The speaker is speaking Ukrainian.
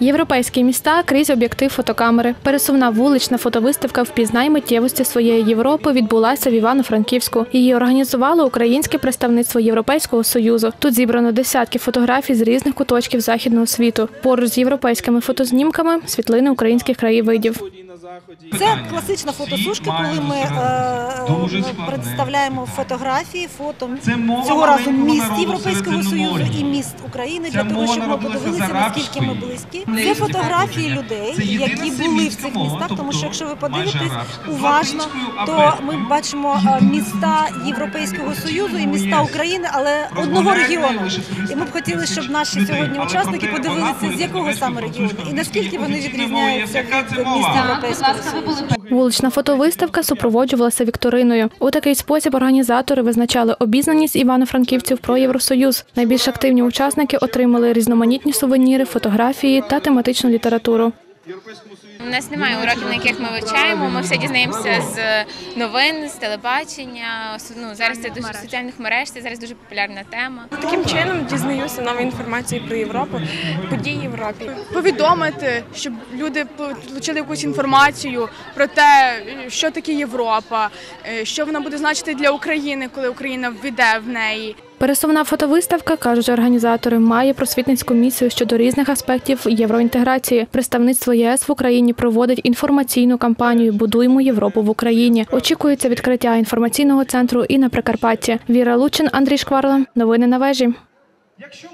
Європейські міста крізь об'єктив фотокамери. Пересувна вулична фотовиставка «Впізнай миттєвості своєї Європи відбулася в Івано-Франківську. Її організувало українське представництво Європейського союзу. Тут зібрано десятки фотографій з різних куточків західного світу. Поруч з європейськими фотознімками світлини українських краєвидів. Це класична фотосушка, коли ми е, представляємо фотографії, фото цього разу міст Європейського Союзу і міст України для того, щоб ми подивилися, наскільки ми близькі. Це фотографії людей, які були в цих містах. Тому тобто що якщо ви подивитесь уважно, то ми бачимо е, міста Європейського Союзу і міста України, але одного регіону. І ми б хотіли, щоб наші сьогодні учасники подивилися, з якого саме регіону і наскільки вони відрізняються від міст Європейського Союзу. Вулична фотовиставка супроводжувалася вікториною. У такий спосіб організатори визначали обізнаність івано-франківців про Євросоюз. Найбільш активні учасники отримали різноманітні сувеніри, фотографії та тематичну літературу. У нас немає уроків, на яких ми вивчаємо. Ми все дізнаємося з новин, з телебачення. Ну зараз це дуже соціальних мереж. Це зараз дуже популярна тема. Таким чином дізнаюся нову інформацію про Європу, події Європі. повідомити, щоб люди отримали якусь інформацію про те, що таке Європа, е, що вона буде значити для України, коли Україна війде в неї. Пересувна фотовиставка, кажуть організатори, має просвітницьку місію щодо різних аспектів євроінтеграції. Представництво ЄС в Україні проводить інформаційну кампанію Будуємо Європу в Україні. Очікується відкриття інформаційного центру і на Прикарпатті. Віра Лучин, Андрій Шкварла. Новини на вежі. Якщо